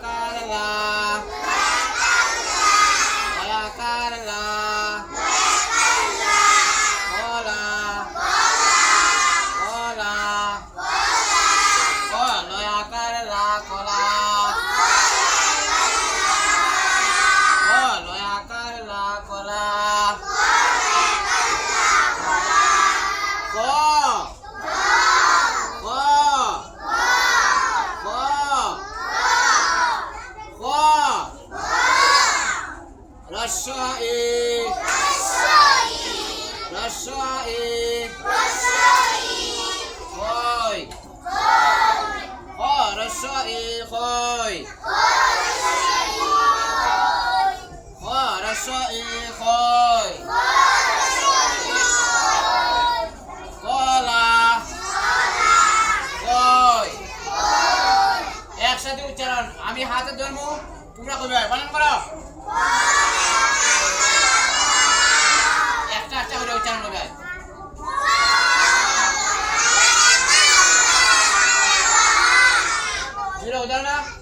Kalala. Kalala. Kalala. খয় খ রস্বই খয় খ রস্বই খয় কলা। কয় একসাথে উচ্চারণ। আমি হাতে ধরবো তোমরা কইবে পালন করো। votaron a